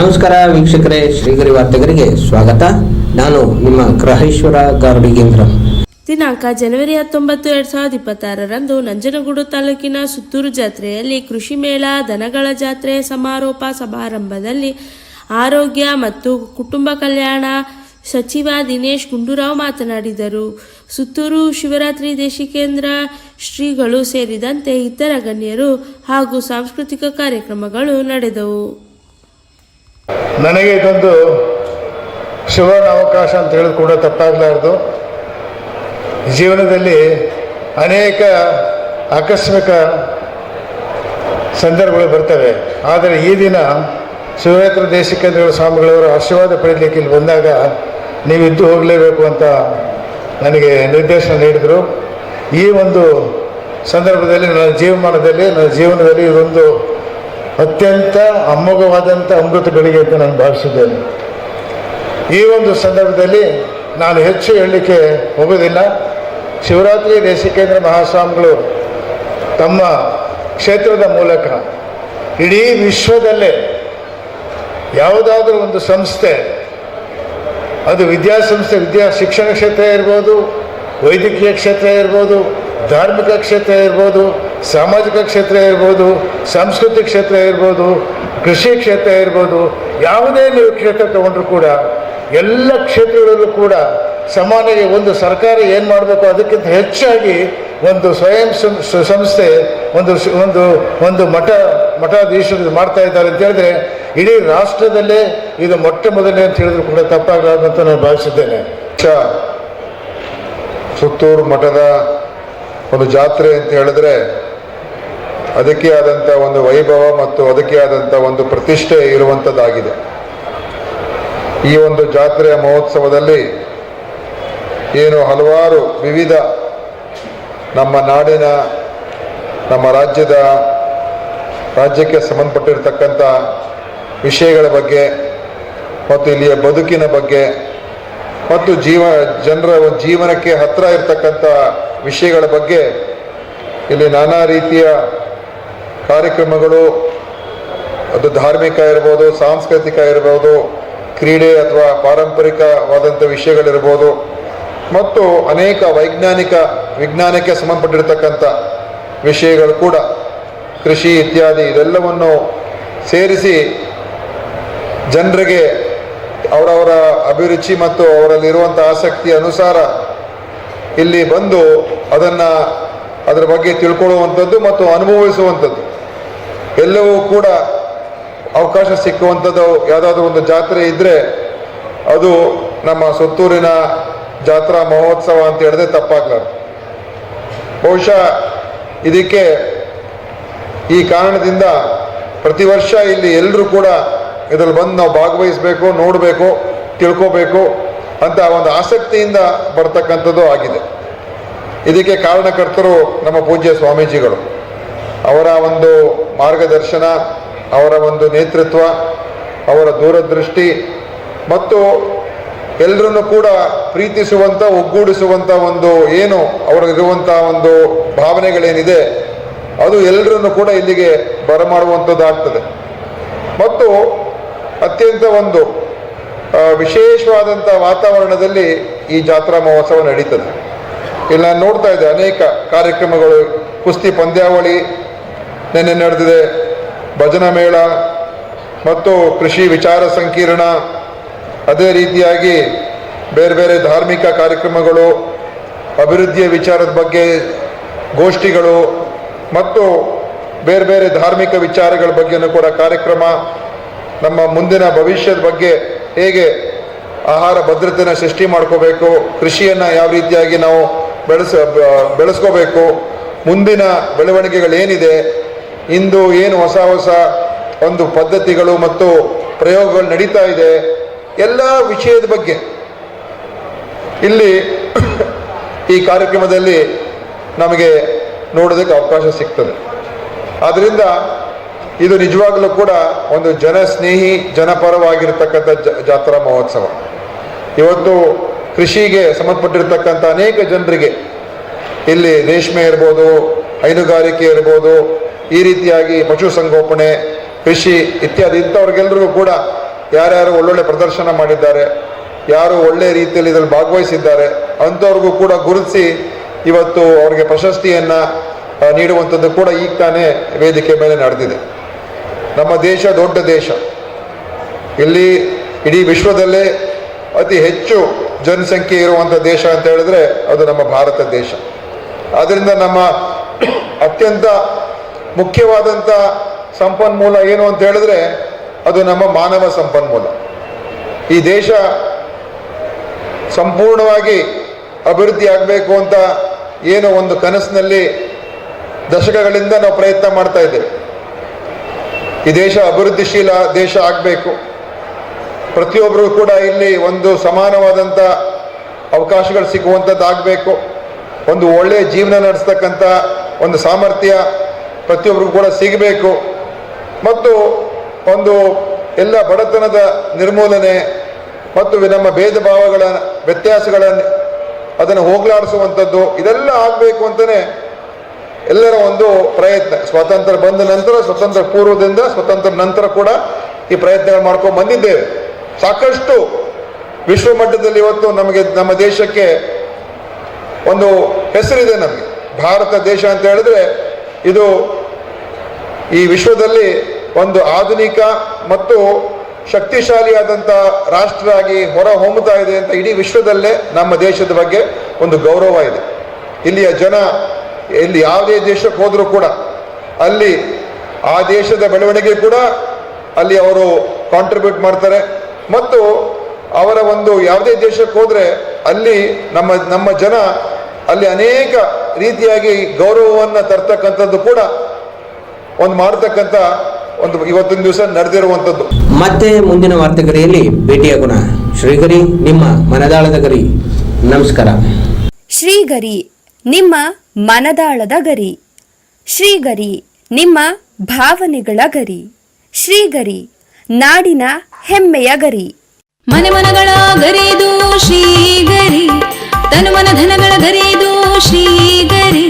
ನಮಸ್ಕಾರ ವೀಕ್ಷಕರೇ, ಶ್ರೀಗರಿ ವಾರ್ತೆಗರಿಗೆ ಸ್ವಾಗತ. ನಾನು ನಿಮ್ಮ ಗ್ರಹೇಶ್ವರ ಗಾರುಡಿಗೇಂದ್ರ. ದಿನಾಂಕ ಜನವರಿ ಹತ್ತೊಂಬತ್ತು, ಎರಡ್ ಸಾವಿರದ ಇಪ್ಪತ್ತಾರರಂದು ನಂಜನಗೂಡು ತಾಲೂಕಿನ ಸುತ್ತೂರು ಜಾತ್ರೆಯಲ್ಲಿ ಕೃಷಿ ಮೇಳ, ದನಗಳ ಜಾತ್ರೆ ಸಮಾರೋಪ ಸಮಾರಂಭದಲ್ಲಿ ಆರೋಗ್ಯ ಮತ್ತು ಕುಟುಂಬ ಕಲ್ಯಾಣ ಸಚಿವ ದಿನೇಶ್ ಗುಂಡೂರಾವ್ ಮಾತನಾಡಿದರು. ಸುತ್ತೂರು ಶಿವರಾತ್ರಿ ದೇಶಿಕೇಂದ್ರ ಶ್ರೀಗಳು ಸೇರಿದಂತೆ ಇತರ ಗಣ್ಯರು ಹಾಗೂ ಸಾಂಸ್ಕೃತಿಕ ಕಾರ್ಯಕ್ರಮಗಳು ನಡೆದವು. ನನಗೆ ಇದೊಂದು ಸುವರ್ಣ ಅವಕಾಶ ಅಂತ ಹೇಳಿದ್ರು ಕೂಡ ತಪ್ಪಾಗಲಾರ್ದು. ಜೀವನದಲ್ಲಿ ಅನೇಕ ಆಕಸ್ಮಿಕ ಸಂದರ್ಭಗಳು ಬರ್ತವೆ. ಆದರೆ ಈ ದಿನ ಶಿವರಾತ್ರಿ ದೇಶಿಕೇಂದ್ರಗಳ ಸ್ವಾಮಿಗಳವರು ಆಶೀರ್ವಾದ ಪಡೆಯಲಿಕ್ಕೆ ಇಲ್ಲಿ ಬಂದಾಗ ನೀವು ಇದ್ದು ಹೋಗಲೇಬೇಕು ಅಂತ ನನಗೆ ನಿರ್ದೇಶನ ನೀಡಿದರು. ಈ ಒಂದು ಸಂದರ್ಭದಲ್ಲಿ ನನ್ನ ಜೀವಮಾನದಲ್ಲಿ, ನನ್ನ ಜೀವನದಲ್ಲಿ ಇದೊಂದು ಅತ್ಯಂತ ಅಮೋಘವಾದಂಥ ಅಮೃತ ಗಳಿಗೆ ಅಂತ ನಾನು ಭಾವಿಸಿದ್ದೇನೆ. ಈ ಒಂದು ಸಂದರ್ಭದಲ್ಲಿ ನಾನು ಹೆಚ್ಚು ಹೇಳಲಿಕ್ಕೆ ಹೋಗೋದಿಲ್ಲ. ಶಿವರಾತ್ರಿ ದೇಶಿಕೇಂದ್ರ ಮಹಾಸ್ವಾಮಿಗಳು ತಮ್ಮ ಕ್ಷೇತ್ರದ ಮೂಲಕ ಇಡೀ ವಿಶ್ವದಲ್ಲೇ ಯಾವುದಾದ್ರೂ ಒಂದು ಸಂಸ್ಥೆ, ಅದು ವಿದ್ಯಾಸಂಸ್ಥೆ, ವಿದ್ಯಾ ಶಿಕ್ಷಣ ಕ್ಷೇತ್ರ ಇರ್ಬೋದು, ವೈದ್ಯಕೀಯ ಕ್ಷೇತ್ರ ಇರ್ಬೋದು, ಧಾರ್ಮಿಕ ಕ್ಷೇತ್ರ ಇರ್ಬೋದು ಸಾಮಾಜಿಕ ಕ್ಷೇತ್ರ ಇರ್ಬೋದು, ಸಾಂಸ್ಕೃತಿಕ ಕ್ಷೇತ್ರ ಇರ್ಬೋದು, ಕೃಷಿ ಕ್ಷೇತ್ರ ಇರ್ಬೋದು, ಯಾವುದೇ ನೀವು ಕ್ಷೇತ್ರ ತಗೊಂಡ್ರು ಕೂಡ ಎಲ್ಲ ಕ್ಷೇತ್ರಗಳಲ್ಲೂ ಕೂಡ ಸಮಾನಿಗೆ ಒಂದು ಸರ್ಕಾರ ಏನು ಮಾಡಬೇಕು ಅದಕ್ಕಿಂತ ಹೆಚ್ಚಾಗಿ ಒಂದು ಸ್ವಯಂ ಸಂಸ್ಥೆ, ಒಂದು ಒಂದು ಒಂದು ಮಠ, ಮಠಾಧೀಶರು ಮಾಡ್ತಾ ಇದ್ದಾರೆ ಅಂತ ಹೇಳಿದ್ರೆ ಇಡೀ ರಾಷ್ಟ್ರದಲ್ಲೇ ಇದು ಮೊಟ್ಟ ಮೊದಲನೇ ಅಂತ ಹೇಳಿದ್ರು ಕೂಡ ತಪ್ಪಾಗಲಾರ್ದು ಅಂತ ನಾನು ಭಾವಿಸಿದ್ದೇನೆ. ಸುತ್ತೂರು ಮಠದ ಒಂದು ಜಾತ್ರೆ ಅಂತ ಹೇಳಿದ್ರೆ ಅದಕ್ಕೆ ಆದಂಥ ಒಂದು ವೈಭವ ಮತ್ತು ಅದಕ್ಕೆ ಆದಂಥ ಒಂದು ಪ್ರತಿಷ್ಠೆ ಇರುವಂಥದ್ದಾಗಿದೆ ಈ ಒಂದು ಜಾತ್ರೆಯ ಮಹೋತ್ಸವದಲ್ಲಿ ಏನು ಹಲವಾರು ವಿವಿಧ ನಮ್ಮ ನಾಡಿನ, ನಮ್ಮ ರಾಜ್ಯದ, ರಾಜ್ಯಕ್ಕೆ ಸಂಬಂಧಪಟ್ಟಿರ್ತಕ್ಕಂಥ ವಿಷಯಗಳ ಬಗ್ಗೆ ಮತ್ತು ಇಲ್ಲಿಯ ಬದುಕಿನ ಬಗ್ಗೆ ಮತ್ತು ಜೀವ, ಜನರ ಜೀವನಕ್ಕೆ ಹತ್ತಿರ ಇರತಕ್ಕಂಥ ವಿಷಯಗಳ ಬಗ್ಗೆ ಇಲ್ಲಿ ನಾನಾ ರೀತಿಯ ಕಾರ್ಯಕ್ರಮಗಳು, ಅದು ಧಾರ್ಮಿಕ ಇರ್ಬೋದು, ಸಾಂಸ್ಕೃತಿಕ ಇರ್ಬೋದು, ಕ್ರೀಡೆ ಅಥವಾ ಪಾರಂಪರಿಕವಾದಂಥ ವಿಷಯಗಳಿರ್ಬೋದು, ಮತ್ತು ಅನೇಕ ವೈಜ್ಞಾನಿಕ, ವಿಜ್ಞಾನಕ್ಕೆ ಸಂಬಂಧಪಟ್ಟಿರ್ತಕ್ಕಂಥ ವಿಷಯಗಳು ಕೂಡ, ಕೃಷಿ ಇತ್ಯಾದಿ ಇದೆಲ್ಲವನ್ನು ಸೇರಿಸಿ ಜನರಿಗೆ ಅವರವರ ಅಭಿರುಚಿ ಮತ್ತು ಅವರಲ್ಲಿರುವಂಥ ಆಸಕ್ತಿ ಅನುಸಾರ ಇಲ್ಲಿ ಬಂದು ಅದನ್ನು ಅದರ ಬಗ್ಗೆ ತಿಳ್ಕೊಳ್ಳುವಂಥದ್ದು ಮತ್ತು ಅನುಭವಿಸುವಂಥದ್ದು. ಎಲ್ಲವೂ ಕೂಡ ಅವಕಾಶ ಸಿಕ್ಕುವಂಥದ್ದು ಯಾವುದಾದ್ರೂ ಒಂದು ಜಾತ್ರೆ ಇದ್ದರೆ ಅದು ನಮ್ಮ ಸುತ್ತೂರಿನ ಜಾತ್ರಾ ಮಹೋತ್ಸವ ಅಂತ ಹೇಳಿದ್ರೆ ತಪ್ಪಾಗ್ಲಾರ್ದು. ಬಹುಶಃ ಇದಕ್ಕೆ ಈ ಕಾರಣದಿಂದ ಪ್ರತಿ ವರ್ಷ ಇಲ್ಲಿ ಎಲ್ಲರೂ ಕೂಡ ಇದರಲ್ಲಿ ಬಂದು ನಾವು ಭಾಗವಹಿಸಬೇಕು, ನೋಡಬೇಕು, ತಿಳ್ಕೋಬೇಕು ಅಂತ ಒಂದು ಆಸಕ್ತಿಯಿಂದ ಬರ್ತಕ್ಕಂಥದ್ದು ಆಗಿದೆ. ಇದಕ್ಕೆ ಕಾರಣಕರ್ತರು ನಮ್ಮ ಪೂಜ್ಯ ಸ್ವಾಮೀಜಿಗಳು. ಅವರ ಒಂದು ಮಾರ್ಗದರ್ಶನ, ಅವರ ಒಂದು ನೇತೃತ್ವ, ಅವರ ದೂರದೃಷ್ಟಿ ಮತ್ತು ಎಲ್ಲರನ್ನು ಕೂಡ ಪ್ರೀತಿಸುವಂಥ ಒಗ್ಗೂಡಿಸುವಂಥ ಒಂದು ಏನು ಅವರಿರುವಂಥ ಒಂದು ಭಾವನೆಗಳೇನಿದೆ, ಅದು ಎಲ್ಲರನ್ನು ಕೂಡ ಇಲ್ಲಿಗೆ ಬರಮಾಡುವಂಥದ್ದಾಗ್ತದೆ ಮತ್ತು ಅತ್ಯಂತ ಒಂದು ವಿಶೇಷವಾದಂಥ ವಾತಾವರಣದಲ್ಲಿ ಈ ಜಾತ್ರಾ ಮಹೋತ್ಸವ ನಡೀತದೆ. ಇಲ್ಲಿ ನಾನು ನೋಡ್ತಾ ಇದ್ದೆ ಅನೇಕ ಕಾರ್ಯಕ್ರಮಗಳು, ಕುಸ್ತಿ ಪಂದ್ಯಾವಳಿ ನಿನ್ನೆ ನಡೆದಿದೆ ಭಜನಾ ಮೇಳ ಮತ್ತು ಕೃಷಿ ವಿಚಾರ ಸಂಕಿರಣ. ಅದೇ ರೀತಿಯಾಗಿ ಬೇರೆ ಬೇರೆ ಧಾರ್ಮಿಕ ಕಾರ್ಯಕ್ರಮಗಳು, ಅಭಿವೃದ್ಧಿಯ ವಿಚಾರದ ಬಗ್ಗೆ ಗೋಷ್ಠಿಗಳು ಮತ್ತು ಬೇರೆ ಬೇರೆ ಧಾರ್ಮಿಕ ವಿಚಾರಗಳ ಬಗ್ಗೆಯೂ ಕೂಡ ಕಾರ್ಯಕ್ರಮ. ನಮ್ಮ ಮುಂದಿನ ಭವಿಷ್ಯದ ಬಗ್ಗೆ ಹೇಗೆ ಆಹಾರ ಭದ್ರತೆಯನ್ನು ಸೃಷ್ಟಿ ಮಾಡ್ಕೋಬೇಕು, ಕೃಷಿಯನ್ನು ಯಾವ ರೀತಿಯಾಗಿ ನಾವು ಬೆಳೆಸ, ಬೆಳೆಸ್ಕೋಬೇಕು, ಮುಂದಿನ ಬೆಳವಣಿಗೆಗಳೇನಿದೆ ಇಂದು ಏನು ಹೊಸ ಹೊಸ ಒಂದು ಪದ್ಧತಿಗಳು ಮತ್ತು ಪ್ರಯೋಗಗಳು ನಡೀತಾ ಇದೆ, ಎಲ್ಲ ವಿಷಯದ ಬಗ್ಗೆ. ಇಲ್ಲಿ ಈ ಕಾರ್ಯಕ್ರಮದಲ್ಲಿ ನಮಗೆ ನೋಡೋದಕ್ಕೆ ಅವಕಾಶ ಸಿಗ್ತದೆ. ಆದ್ದರಿಂದ ಇದು ನಿಜವಾಗಲೂ ಕೂಡ ಒಂದು ಜನಸ್ನೇಹಿ, ಜನಪರವಾಗಿರ್ತಕ್ಕಂಥ ಜಾತ್ರಾ ಮಹೋತ್ಸವ. ಇವತ್ತು ಕೃಷಿಗೆ ಸಂಬಂಧಪಟ್ಟಿರ್ತಕ್ಕಂಥ ಅನೇಕ ಜನರಿಗೆ, ಇಲ್ಲಿ ರೇಷ್ಮೆ ಇರ್ಬೋದು, ಹೈನುಗಾರಿಕೆ ಇರ್ಬೋದು ಈ ರೀತಿಯಾಗಿ ಪಶುಸಂಗೋಪನೆ ಕೃಷಿ ಇತ್ಯಾದಿ ಇಂಥವ್ರಿಗೆಲ್ರಿಗೂ ಕೂಡ ಯಾರ್ಯಾರು ಒಳ್ಳೊಳ್ಳೆ ಪ್ರದರ್ಶನ ಮಾಡಿದ್ದಾರೆ, ಯಾರು ಒಳ್ಳೆ ರೀತಿಯಲ್ಲಿ ಇದರಲ್ಲಿ ಭಾಗವಹಿಸಿದ್ದಾರೆ, ಅಂಥವ್ರಿಗೂ ಕೂಡ ಗುರುತಿಸಿ ಇವತ್ತು ಅವರಿಗೆ ಪ್ರಶಸ್ತಿಯನ್ನು ನೀಡುವಂಥದ್ದು ಕೂಡ ಈಗ ತಾನೇ ವೇದಿಕೆ ಮೇಲೆ ನಡೆದಿದೆ. ನಮ್ಮ ದೇಶ ದೊಡ್ಡ ದೇಶ. ಇಲ್ಲಿ ಇಡೀ ವಿಶ್ವದಲ್ಲೇ ಅತಿ ಹೆಚ್ಚು ಜನಸಂಖ್ಯೆ ಇರುವಂಥ ದೇಶ ಅಂತ ಹೇಳಿದ್ರೆ ಅದು ನಮ್ಮ ಭಾರತ ದೇಶ. ಆದ್ದರಿಂದ ನಮ್ಮ ಅತ್ಯಂತ ಮುಖ್ಯವಾದಂಥ ಸಂಪನ್ಮೂಲ ಏನು ಅಂತ ಹೇಳಿದ್ರೆ ಅದು ನಮ್ಮ ಮಾನವ ಸಂಪನ್ಮೂಲ. ಈ ದೇಶ ಸಂಪೂರ್ಣವಾಗಿ ಅಭಿವೃದ್ಧಿ ಆಗಬೇಕು ಅಂತ ಏನೋ ಒಂದು ಕನಸಿನಲ್ಲಿ ದಶಕಗಳಿಂದ ನಾವು ಪ್ರಯತ್ನ ಮಾಡ್ತಾ ಇದ್ದೇವೆ. ಈ ದೇಶ ಅಭಿವೃದ್ಧಿಶೀಲ ದೇಶ ಆಗಬೇಕು. ಪ್ರತಿಯೊಬ್ಬರು ಕೂಡ ಇಲ್ಲಿ ಒಂದು ಸಮಾನವಾದಂಥ ಅವಕಾಶಗಳು ಸಿಗುವಂಥದ್ದು ಆಗಬೇಕು. ಒಂದು ಒಳ್ಳೆಯ ಜೀವನ ನಡೆಸ್ತಕ್ಕಂಥ ಒಂದು ಸಾಮರ್ಥ್ಯ ಪ್ರತಿಯೊಬ್ಬರಿಗೂ ಕೂಡ ಸಿಗಬೇಕು. ಮತ್ತು ಒಂದು ಎಲ್ಲ ಬಡತನದ ನಿರ್ಮೂಲನೆ ಮತ್ತು ನಮ್ಮ ಭೇದ ಭಾವಗಳ ವ್ಯತ್ಯಾಸಗಳನ್ನು ಅದನ್ನು ಹೋಗಲಾಡಿಸುವಂಥದ್ದು, ಇದೆಲ್ಲ ಆಗಬೇಕು ಅಂತಲೇ ಎಲ್ಲರ ಒಂದು ಪ್ರಯತ್ನ. ಸ್ವಾತಂತ್ರ್ಯ ಬಂದ ನಂತರ ಸ್ವತಂತ್ರ ಪೂರ್ವದಿಂದ ಸ್ವತಂತ್ರ ನಂತರ ಕೂಡ ಈ ಪ್ರಯತ್ನಗಳು ಮಾಡ್ಕೊಂಡು ಬಂದಿದ್ದೇವೆ. ಸಾಕಷ್ಟು ವಿಶ್ವ ಮಟ್ಟದಲ್ಲಿ ಇವತ್ತು ನಮಗೆ ನಮ್ಮ ದೇಶಕ್ಕೆ ಒಂದು ಹೆಸರಿದೆ ನಮಗೆ. ಭಾರತ ದೇಶ ಅಂತ ಹೇಳಿದ್ರೆ ಇದು ಈ ವಿಶ್ವದಲ್ಲಿ ಒಂದು ಆಧುನಿಕ ಮತ್ತು ಶಕ್ತಿಶಾಲಿಯಾದಂಥ ರಾಷ್ಟ್ರ ಆಗಿ ಹೊರ ಹೊಮ್ಮುತ್ತಾ ಇದೆ ಅಂತ ಇಡೀ ವಿಶ್ವದಲ್ಲೇ ನಮ್ಮ ದೇಶದ ಬಗ್ಗೆ ಒಂದು ಗೌರವ ಇದೆ. ಇಲ್ಲಿಯ ಜನ, ಇಲ್ಲಿ ಯಾವುದೇ ದೇಶಕ್ಕೆ ಹೋದರೂ ಕೂಡ, ಅಲ್ಲಿ ಆ ದೇಶದ ಬೆಳವಣಿಗೆ ಕೂಡ ಅಲ್ಲಿ ಅವರು ಕಾಂಟ್ರಿಬ್ಯೂಟ್ ಮಾಡ್ತಾರೆ. ಮತ್ತು ಅವರ ಒಂದು ಯಾವುದೇ ದೇಶಕ್ಕೆ ಹೋದರೆ ಅಲ್ಲಿ ನಮ್ಮ ನಮ್ಮ ಜನ ಅಲ್ಲಿ ಅನೇಕ ರೀತಿಯಾಗಿ ಗೌರವವನ್ನು ತರ್ತಕ್ಕಂಥದ್ದು ಕೂಡ ಒಂದು ಮಾಡತಕ್ಕಂತ ಒಂದು ಇವತ್ತಿನ ದಿವಸ ನಡೆದಿರುವಂತದ್ದು ಮತ್ತೆ ಮುಂದಿನ ವಾರ್ತೆಗರಿಯಲ್ಲಿ ಭೇಟಿಯಾಗೋಣ. ಶ್ರೀಗರಿ ನಿಮ್ಮ ಮನದಾಳದ ಗರಿ. ನಮಸ್ಕಾರ. ಶ್ರೀಗರಿ ನಿಮ್ಮ ಮನದಾಳದ ಗರಿ. ಶ್ರೀಗರಿ ನಿಮ್ಮ ಭಾವನೆಗಳ ಗರಿ. ಶ್ರೀಗರಿ ನಾಡಿನ ಹೆಮ್ಮೆಯ ಗರಿ. ಮನೆ ಮನಗಳ ಗರಿದು ಶ್ರೀಗರಿ ತನು ಮನ ಧನಗಳ ಗರಿದು ಶ್ರೀಗರಿ.